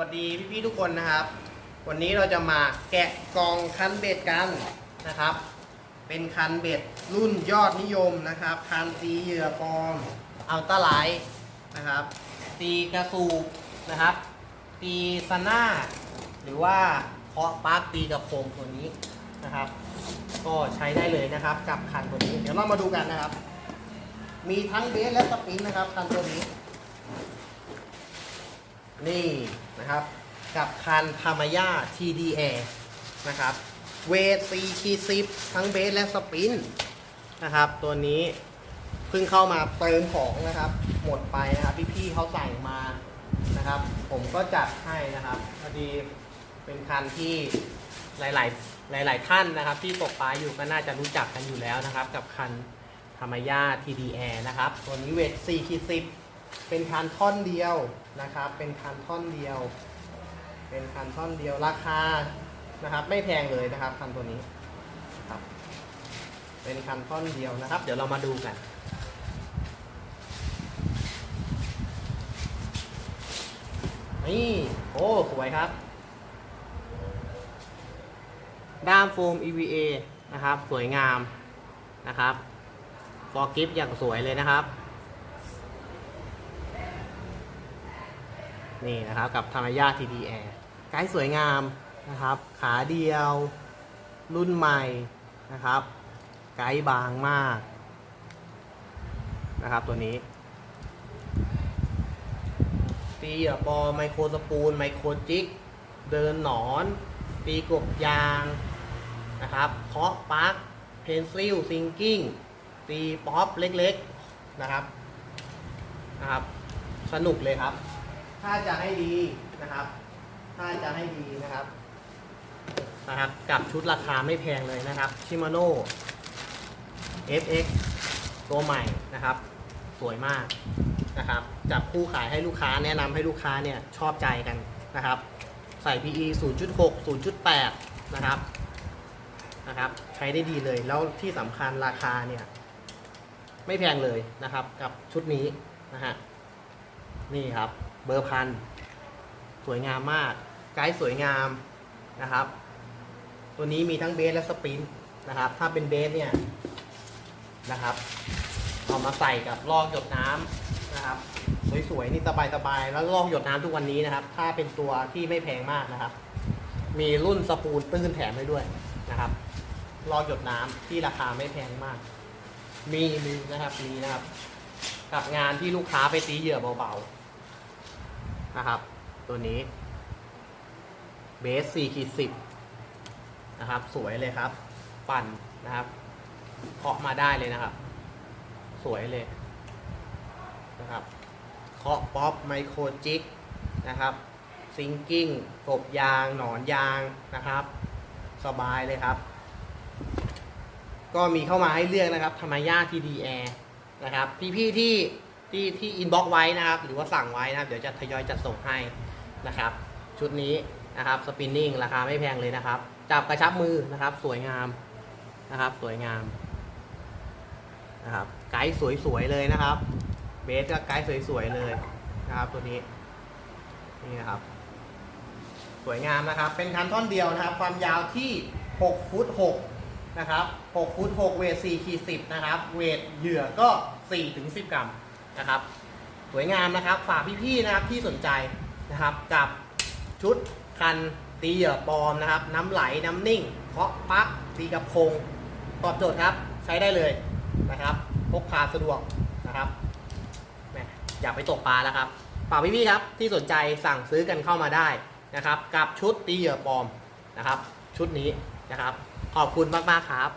วัสดีพี่ๆทุกคนนะครับ วันนี้เราจะมาแกะกล่องคันเบ็ดกันนะครับ เป็นคันเบ็ดรุ่นยอดนิยมนะครับคันตีเหยื่อปลอมอัลตร้าไลท์นะครับ ตีกระสูบนะครับ ตีซาน่าหรือว่าเพาะปาร์กตีกระโปงตัวนี้นะครับ ก็ใช้ได้เลยนะครับกับคันตัวนี้ เดี๋ยวเรามาดูกันนะครับ มีทั้งเบสและสปริงนะครับคันตัวนี้ นี่นะครับ กับคันพามายา TDA นะครับ เวท4ขีด10ทั้งเบสและสปินนะครับ ตัวนี้เพิ่งเข้ามาเติมของนะครับ หมดไปนะครับพี่ๆเขาสั่งมานะครับ ผมก็จัดให้นะครับพอดีเป็นคันที่หลาย ๆ หลาย ๆ ท่านนะครับ ที่ตกปลาอยู่ก็น่าจะรู้จักกันอยู่แล้วนะครับ กับคันธรรมยา TDA นะครับ ตัวนี้เวท4ขีด10 เป็นคันท่อนเดียวนะครับ เป็นคันท่อนเดียว เป็นคันท่อนเดียวราคานะครับ ไม่แพงเลยนะครับคันตัวนี้ครับ เป็นคันท่อนเดียวนะครับ เดี๋ยวเรามาดูกันนี่โอ้สวยครับ ด้ามโฟม EVA นะครับ สวยงามนะครับฟอร์กิฟอย่างสวยเลยนะครับ นี่นะครับกับธรรมยา TDR ไกด์สวยงามนะครับ ขาเดียว รุ่นใหม่นะครับ ไกด์บางมากนะครับตัวนี้ตีปอไมโครสปูล ไมโครจิก เดินหนอน ตีกบยางนะครับเคาะปักเพนซิลซิงกิ้งตีป๊อปเล็กๆนะครับนะครับ สนุกเลยครับ ถ้าจะให้ดีนะครับ ถ้าจะให้ดีนะครับนะครับ กับชุดราคาไม่แพงเลยนะครับชิมาโน่ FX ตัวใหม่นะครับ สวยมากนะครับ จับคู่ขายให้ลูกค้าแนะนำให้ลูกค้าเนี่ยชอบใจกันนะครับ ใส่ PE 0.6 0.8 นะครับนะครับ ใช้ได้ดีเลยแล้วที่สำคัญราคาเนี่ย ไม่แพงเลยนะครับ กับชุดนี้นะฮะนี่ครับ เบอร์พันสวยงามมาก ไกด์สวยงามนะครับ ตัวนี้มีทั้งเบสและสปรินต์นะครับ ถ้าเป็นเบสเนี่ยนะครับเอามาใส่กับลอกหยดน้ำนะครับ สวยๆนี่สบายๆแล้วลอกหยดน้ำทุกวันนี้นะครับ ถ้าเป็นตัวที่ไม่แพงมากนะครับ มีรุ่นสปูลตื้นแถมให้ด้วยนะครับลอกหยดน้ำที่ราคาไม่แพงมาก มีมีนะครับมีนะครับ กับงานที่ลูกค้าไปตีเหยื่อเบาๆ นะครับ ตัวนี้เบส4ขีด10นะครับ สวยเลยครับ ปั่นนะครับเคาะมาได้เลยนะครับ สวยเลยนะครับเคาะป๊อปไมโครจิกนะครับซิงกิ้งกบยาง หนอนยางนะครับ สบายเลยครับ ก็มีเข้ามาให้เลือกนะครับธรรมย่าทีดีแอร์นะครับ พี่ๆที่ ที่ที่อินบ็อกไว้นะครับ หรือว่าสั่งไว้นะครับ เดี๋ยวจะทยอยจัดส่งให้นะครับ ชุดนี้นะครับสปินนิ่งราคาไม่แพงเลยนะครับ จับกระชับมือนะครับ สวยงามนะครับ สวยงามนะครับไกด์สวยๆเลยนะครับ เบสก็ไกด์สวยๆเลยนะครับ ตัวนี้นี่นะครับ สวยงามนะครับ เป็นคันท่อนเดียวนะครับ ความยาวที่6ฟุต6นะครับ6ฟุต6เวท4ขีด10นะครับ เวทเหยื่อก็4ถึง10 กรัม นะครับ สวยงามนะครับ ฝากพี่ๆนะครับที่สนใจนะครับกับชุดคันตีเหยื่อปลอมนะครับ น้ำไหลน้ำนิ่งเคาะปักตีกับคง ตอบโจทย์ครับใช้ได้เลยนะครับพกพาสะดวกนะครับอยากไปตกปลาแล้วครับฝากพี่ๆครับที่สนใจสั่งซื้อกันเข้ามาได้นะครับ กับชุดตีเหยื่อปลอมนะครับ ชุดนี้นะครับ ขอบคุณมากๆครับ